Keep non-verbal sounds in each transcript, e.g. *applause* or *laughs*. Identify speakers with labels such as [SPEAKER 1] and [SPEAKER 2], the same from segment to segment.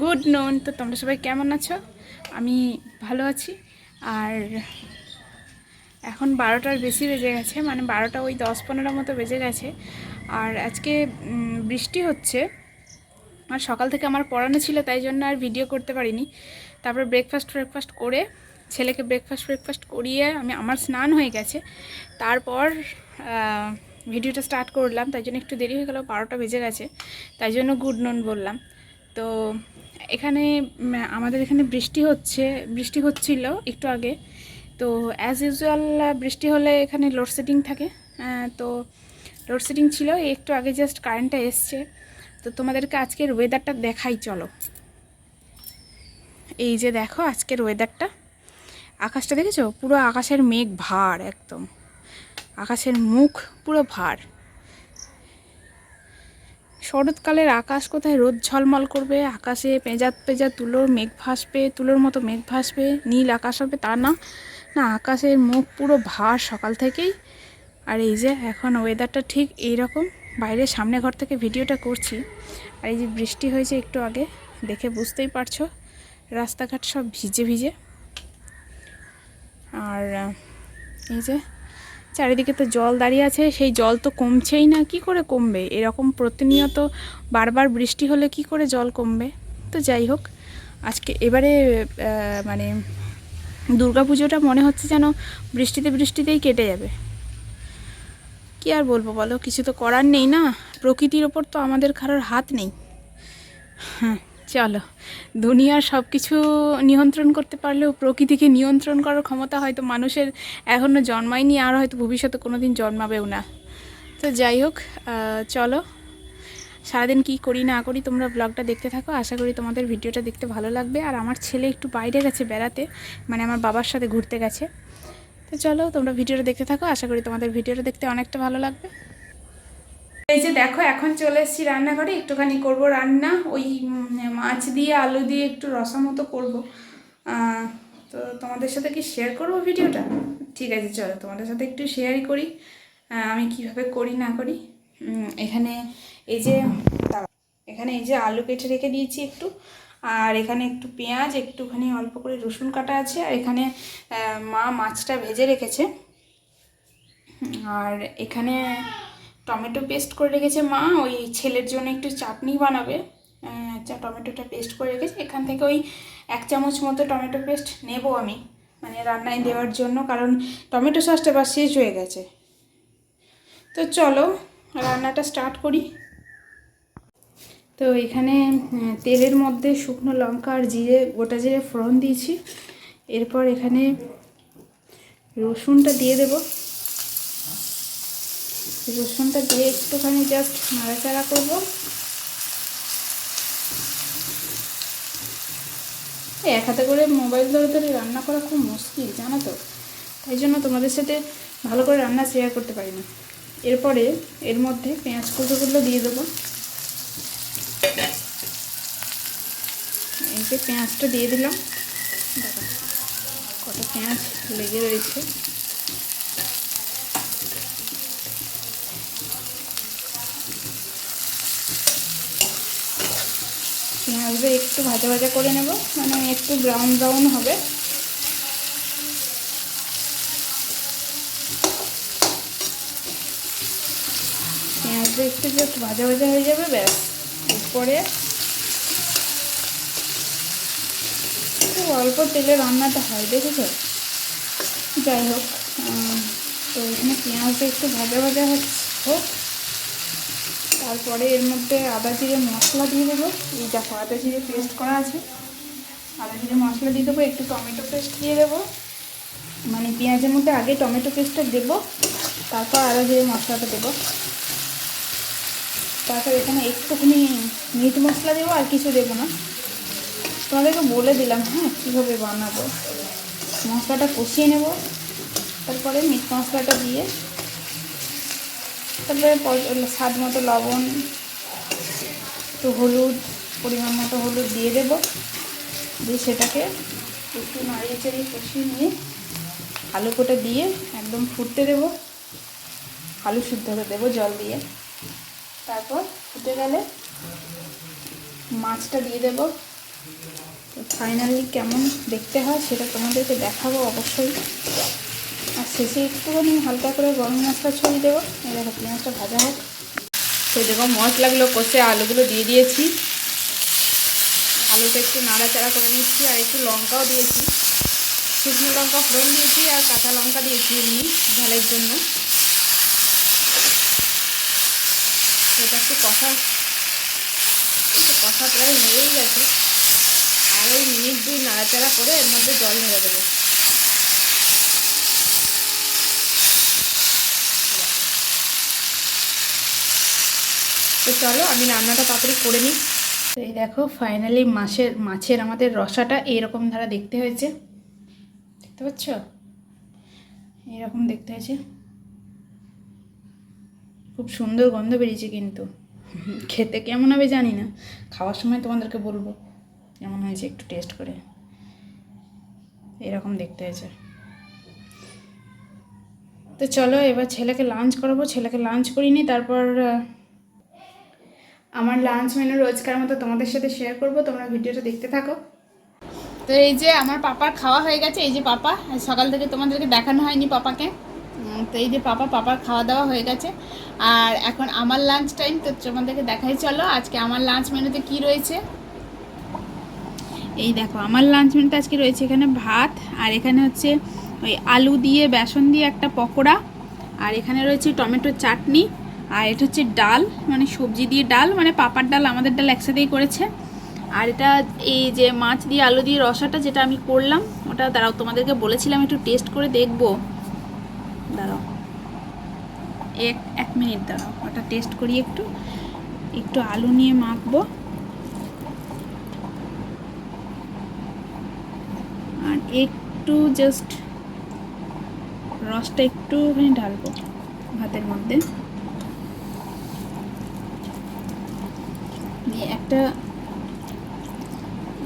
[SPEAKER 1] Good নুন। তো তোমরা সবাই কেমন আছো? আমি ভালো আছি। আর এখন বারোটার বেশি বেজে গেছে মানে বারোটা ওই দশ পনেরো মতো বেজে গেছে। আর আজকে বৃষ্টি হচ্ছে। আর সকাল থেকে আমার পড়ানো ছিল, তাই জন্য আর ভিডিও করতে পারিনি। তারপর ব্রেকফাস্ট ব্রেকফাস্ট করে, ছেলেকে ব্রেকফাস্ট ব্রেকফাস্ট করিয়ে আমি, আমার স্নান হয়ে গেছে। তারপর ভিডিওটা স্টার্ট করলাম। তাই জন্য একটু দেরি হয়ে গেল, বারোটা বেজে গেছে। তাই জন্য গুড নুন বললাম। তো এখানে আমাদের এখানে বৃষ্টি হচ্ছে, বৃষ্টি হচ্ছিল একটু আগে। তো অ্যাজ ইউজুয়াল বৃষ্টি হলে এখানে লোডশেডিং থাকে। তো লোডশেডিং ছিল একটু আগে জাস্ট কারেন্টটা এসছে। তো তোমাদেরকে আজকের ওয়েদারটা দেখাই, চলো। এই যে দেখো আজকের ওয়েদারটা আকাশটা দেখেছ? পুরো আকাশের মেঘ ভার একদম। আকাশের মুখ পুরো ভার। শরৎকালের আকাশ কোথায় রোদ ঝলমল করবে? আকাশে পেঁজা পেঁজা তুলোর মেঘ ভাসবে, তুলোর মতো মেঘ ভাসবে, নীল আকাশ হবে তা না। না, আকাশের মুখ পুরো ভার সকাল থেকেই। আর এই যে, এখন ওয়েদারটা ঠিক এই রকম বাইরে সামনে ঘর থেকে ভিডিওটা করছি। আর এই যে বৃষ্টি হয়েছে একটু আগে, দেখে বুঝতেই পারছ। রাস্তাঘাট সব ভিজে ভিজে। আর এই যে চারিদিকে তো জল দাঁড়িয়ে আছে, সেই জল তো কমছেই না, কি করে কমবে? এরকম প্রতিনিয়ত বারবার বৃষ্টি হলে কি করে জল কমবে? তো যাই হোক, আজকে এবারে মানে দুর্গাপুজোটা মনে হচ্ছে যেন বৃষ্টিতে বৃষ্টিতেই কেটে যাবে। কি আর বলব বলো, কিছু তো করার নেই না? প্রকৃতির ওপর তো আমাদের কারোর হাত নেই। হ্যাঁ। চলো দুনিয়ার সব কিছু নিয়ন্ত্রণ করতে পারলেও প্রকৃতিকে নিয়ন্ত্রণ করার ক্ষমতা হয়তো মানুষের এখনও জন্মায়নি, আর হয়তো ভবিষ্যতে কোনো দিন জন্মাবেও না। তো যাই হোক চলো, সারাদিন কি করি না করি তোমরা ব্লগটা দেখতে থাকো। আশা করি তোমাদের ভিডিওটা দেখতে ভালো লাগবে। আর আমার ছেলে একটু বাইরে গেছে বেড়াতে মানে আমার বাবার সাথে ঘুরতে গেছে। তো চলো, তোমরা ভিডিওটা দেখতে থাকো। আশা করি তোমাদের ভিডিওটা দেখতে অনেকটা ভালো লাগবে। এই যে দেখো, এখন চলে এসেছি রান্নাঘরে, একটুখানি করব রান্না। ওই মাছ দিয়ে, আলু দিয়ে একটু রসা মতো করব। তো তোমাদের সাথে কি শেয়ার করব ভিডিওটা? ঠিক আছে, চলো, তোমাদের সাথে একটু শেয়ারই করি। আমি কীভাবে করি, না করি। এখানে এই যে এখানে এই যে আলু কেটে রেখে দিয়েছি একটু। আর এখানে একটু পেঁয়াজ, একটুখানি অল্প করে রসুন কাটা আছে। আর এখানে মা মাছটা ভেজে রেখেছে। আর এখানে টমেটো পেস্ট করে রেখেছে মা, ওই ছেলের জন্য একটু চাটনি বানাবে। টমেটোটা পেস্ট করে রেখেছে। এখান থেকে ওই এক চামচ মতো টমেটো পেস্ট নেব আমি মানে রান্নায় দেওয়ার জন্য, কারণ টমেটো সসটা এবার শেষ হয়ে গেছে। তো চলো, রান্নাটা স্টার্ট করি। তো এখানে তেলের মধ্যে শুকনো লঙ্কা আর জিরে, গোটা জিরে ফোড়ন দিয়েছি। এরপর এখানে রসুনটা দিয়ে দেবো। রসুনটা দিয়ে একটুখানি জাস্ট নাড়াচাড়া করব। এক হাতে করে মোবাইল ধরে ধরে রান্না করা খুব মুশকিল, জানো তো? তাই জন্য তোমাদের সাথে ভালো করে রান্না শেয়ার করতে পারি না। এরপরে এর মধ্যে পেঁয়াজ কুচোগুলো দিয়ে দেবো। এই যে পেঁয়াজটা দিয়ে দিলাম। দেখো, কত পেঁয়াজ লেগে রয়েছে। পেঁয়াজটা একটু ভাজা ভাজা করে নেব। মানে একটু ব্রাউন ব্রাউন হবে। পেঁয়াজটা একটু জাস্ট ভাজা ভাজা হয়ে যাবে, ব্যাস। এরপরে খুব অল্প তেলে রান্নাটা হয়, দেখেছ? যাই হোক তো এখানে পেঁয়াজটা একটু ভাজা ভাজা হোক। তারপরে এর মধ্যে আদা জিরে মশলা দিয়ে দেবো। এই দেখো, আদা জিরে পেস্ট করা আছে। আদা জিরে মশলা দিয়ে দেবো, একটু টমেটো পেস্ট দিয়ে দেবো। মানে পেঁয়াজের মধ্যে আগে টমেটো পেস্টটা দেবো, তারপর আদা জিরে মশলাটা দেবো। তারপর এখানে একটুখানি মিট মশলা দেবো, আর কিছু দেবো না। তোমাদেরকে বলে দিলাম হ্যাঁ কীভাবে বানাবো। মশলাটা কষিয়ে নেব, তারপরে মিট মশলাটা দিয়ে প- স্বাদ মতো লবণ, একটু হলুদ, পরিমাণ মতো হলুদ দিয়ে দেবো। দিয়ে সেটাকে একটু নাড়িয়ে চাড়িয়ে কষিয়ে নিয়ে আলু কোটা দিয়ে একদম ফুটতে দেবো। আলু শুদ্ধ হতে দেবো জল দিয়ে। তারপর ফুটে গেলে মাছটা দিয়ে দেবো। ফাইনালি কেমন দেখতে হয় সেটা তোমাদেরকে দেখাবো অবশ্যই। শেষে একটুখানি হালকা করে গরম মশলা ছড়িয়ে দেবো। দেখো পেঁয়াজটা ভাজা হোক। তো দেখো মশলাগুলো কষে আলুগুলো দিয়ে দিয়েছি। আলুটা একটু নাড়াচাড়া করে নিচ্ছি আর একটু লঙ্কাও দিয়েছি। শুকনো লঙ্কা ফোড়ন দিয়েছি আর কাঁচা লঙ্কা দিয়েছি এমনি ঝালের জন্য। সেটা একটু কষা। কষা প্রায় হয়েই গেছে। আর ওই মিনিট দুই নাড়াচাড়া করে এর মধ্যে জল ঢেলে দেবো। তো চলো আমি রান্নাটা তাড়াতাড়ি করে নিই। তো এই দেখো ফাইনালি মাছের মাছের আমাদের রসাটা এইরকম ধারা দেখতে হয়েছে। দেখতে পাচ্ছ? এইরকম দেখতে হয়েছে। খুব সুন্দর গন্ধ বেরিয়েছে কিন্তু। খেতে কেমন হবে জানি না। খাওয়ার সময় তোমাদেরকে বলব, কেমন হয়েছে একটু টেস্ট করে। এরকম দেখতে হয়েছে। তো চলো, এবার ছেলেকে লাঞ্চ করাবো। ছেলেকে লাঞ্চ করিনি তারপর আমার লাঞ্চ মেনু রোজকার মতো তোমাদের সাথে শেয়ার করব, তোমরা ভিডিওটা দেখতে থাকো। তো এই যে আমার পাপার খাওয়া হয়ে গেছে, এই যে পাপা সকাল থেকে তোমাদেরকে দেখানো হয়নি পাপাকে। তো এই যে পাপা, পাপার খাওয়া দাওয়া হয়ে গেছে। আর এখন আমার লাঞ্চ টাইম তো তোমাদেরকে দেখাই, চলো আজকে আমার লাঞ্চ মেনুতে কি রয়েছে। এই দেখো, আমার লাঞ্চ মেনুতে আজকে রয়েছে এখানে ভাত, আর এখানে হচ্ছে ওই আলু দিয়ে, বেসন দিয়ে একটা পকোড়া, আর এখানে রয়েছে টমেটোর চাটনি। আর এটা হচ্ছে ডাল মানে সবজি দিয়ে ডাল মানে পাপার ডাল, আমাদের ডাল একসাথেই করেছে। আর এটা এই যে মাছ দিয়ে আলু দিয়ে রসাটা যেটা আমি করলাম, ওটা দাঁড়াও, তোমাদেরকে বলেছিলাম একটু টেস্ট করে দেখব। দাঁড়াও। এক এক মিনিট দাঁড়াও, ওটা টেস্ট করি একটু। একটু আলু নিয়ে মাখবো। আর একটু জাস্ট রসটা একটুখানি ঢালবো ভাতের মধ্যে। একটা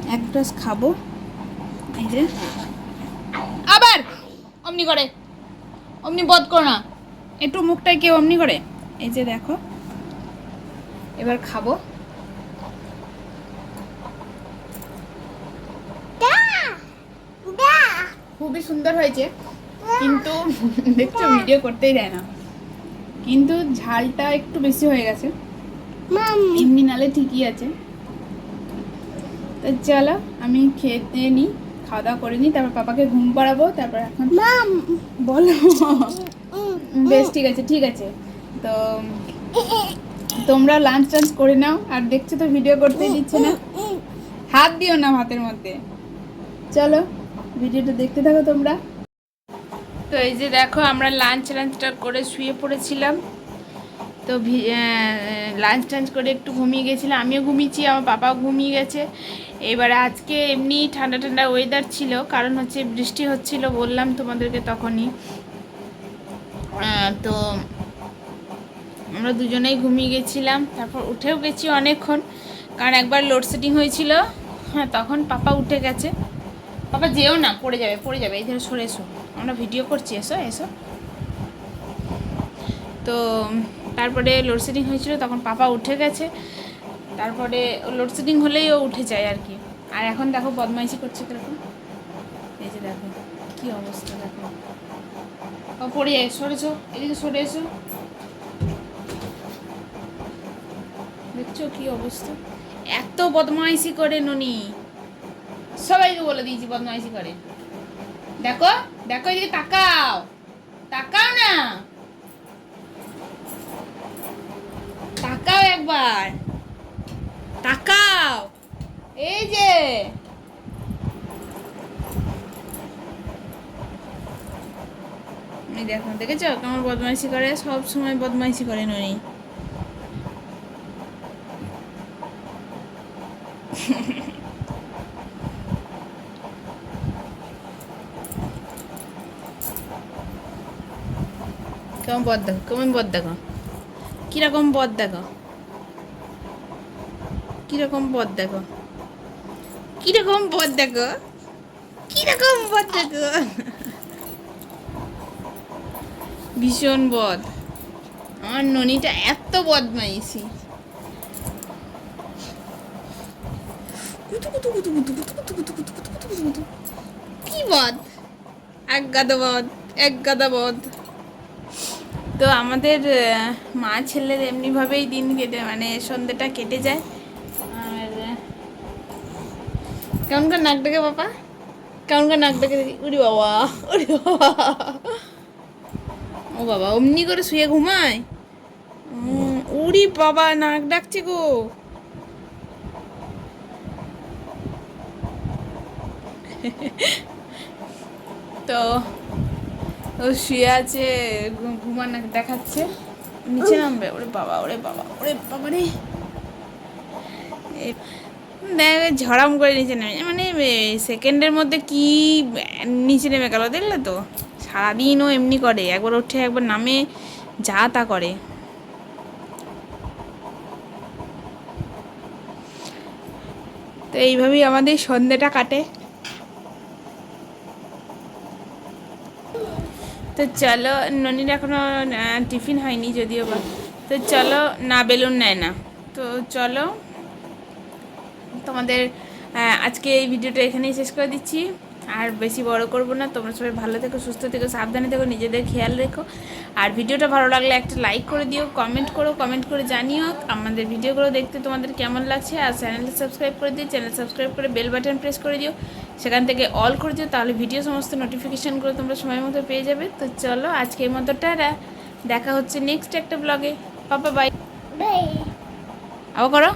[SPEAKER 1] এক গ্লাস খাব। এই যে। আবার! অমনি করে। অমনি বধ করো না। একটু মুখটায় কেউ অমনি করে। এই যে দেখো। এবার খাব। খুবই সুন্দর হয়েছে। কিন্তু দেখছ ভিডিও করতেই দেয় না। কিন্তু ঝালটা একটু বেশি হয়ে গেছে। এমনি নালে ঠিকই আছে। তো চলো আমি খেতে নিই খাওয়া দাওয়া করে নিই তারপর পাপাকে ঘুম পাড়াবো তারপর এখন বলো। বেশ ঠিক আছে ঠিক আছে। তো তোমরা লাঞ্চ টাঞ্চ করে নাও আর দেখছ তো ভিডিও করতেই দিচ্ছে না। হাত দিও না ভাতের মধ্যে। চলো ভিডিওটা দেখতে থাকো তোমরা। তো এই যে দেখো আমরা লাঞ্চ লাঞ্চটা করে শুয়ে পড়েছিলাম। তো লাঞ্চ টাঞ্চ করে একটু ঘুমিয়ে গেছিলাম। আমিও ঘুমিয়েছি, আমার পাপাও ঘুমিয়ে গেছে। এবারে আজকে এমনি ঠান্ডা ঠান্ডা ওয়েদার ছিল, কারণ হচ্ছে বৃষ্টি হচ্ছিল বললাম তোমাদেরকে তখনই। তো আমরা দুজনেই ঘুমিয়ে গেছিলাম, তারপর উঠেও গেছি অনেকক্ষণ, কারণ একবার লোডশেডিং হয়েছিল হ্যাঁ তখন পাপা উঠে গেছে। পাপা যেও না, পড়ে যাবে পড়ে যাবে, এই ধরো সরে এসো। আমরা ভিডিও করছি, এসো এসো। তো তারপরে লোডশেডিং হয়েছিল, তখন পাপা উঠে গেছে। তারপরে লোডশেডিং হলেই ও উঠে যায় আর কি। আর এখন দেখো বদমাইশি করছে কীরকম। এই যে দেখো, কী অবস্থা দেখো। ও পড়ে যায় সরেছো এদিকে সরে এসো। দেখছ কী অবস্থা? এত বদমাইশি করে ননি। সবাইকে বলে দিয়েছি বদমাইশি করে। দেখো দেখো এদিকে তাকাও। তাকাও না। তাকাও একবার। তাকাও। এই যে। এই দেখো, দেখেছ? কেমন বদমাইশি করে? সব সময় বদমাইশি করে ননি কেমন বদ দেখো, কেমন বদ দেখো। কীরকম বদ দেখো কীরকম বদ দেখো কীরকম বদ দেখো কীরকম বদ দেখো ভীষণ বদ আমার ননিটা এত কুতু কুতু
[SPEAKER 2] কি বদ
[SPEAKER 1] এক গাদা বদ এক গাদা বদ তো আমাদের মা ছেলের এমনিভাবেই দিন কেটে মানে সন্ধ্যেটা কেটে যায়। আর কেমন করে নাক ডাকে বাবা? কেমন করে নাক ডাকে উড়ি বাবা উড়ি বাবা। ও বাবা, অমনি করে শুয়ে ঘুমায়? উড়ি বাবা, নাক ডাকছে গো। *laughs* তো ও শুয়ে আছে ঘুমানো দেখাচ্ছে। নিচে নামবে, ওরে বাবা ওরে বাবা ওরে বাবা রে। ঝড়াম করে নিচে নেমে মানে সেকেন্ডের মধ্যে কি নিচে নেমে গেল, দেখলে তো? সারাদিন ও এমনি করে, একবার ওঠে একবার নামে, যা তা করে। তো এইভাবেই আমাদের সন্ধ্যেটা কাটে। তো চলো ননির এখনও আহ, টিফিন হয়নি যদিও বা। তো চলো না বেলুন নেয় না। তো চলো তোমাদের আজকে এই ভিডিওটা এখানেই শেষ করে দিচ্ছি। আর বেশি বড় করব না তোমরা সবাই ভালো থেকো সুস্থ থেকো সাবধানে থেকো নিজেদের খেয়াল রেখো। আর ভিডিওটা ভালো লাগলে একটা লাইক করে দিও কমেন্ট করো কমেন্ট করে জানিও আমাদের ভিডিওগুলো দেখতে তোমাদের কেমন লাগছে। আর চ্যানেলটা সাবস্ক্রাইব করে দিও চ্যানেল সাবস্ক্রাইব করে বেল বাটন প্রেস করে দিও। সেখান থেকে অল করে দিও তাহলে ভিডিও সমস্ত নোটিফিকেশানগুলো তোমরা সময় মতো পেয়ে যাবে। তো চলো আজকের মতো টাটা। দেখা হচ্ছে নেক্সট একটা ব্লগে পাপা বাই
[SPEAKER 2] বাই
[SPEAKER 1] আবার করো?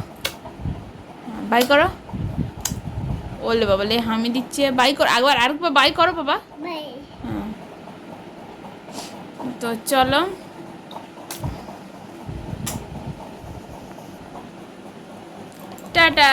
[SPEAKER 1] বাই করো? ওলে বাবা লে হামি দিচ্ছে। বাই করো একবার আরেকবার বাই করো বাবা। হ্যাঁ। তো চলো। টাটা।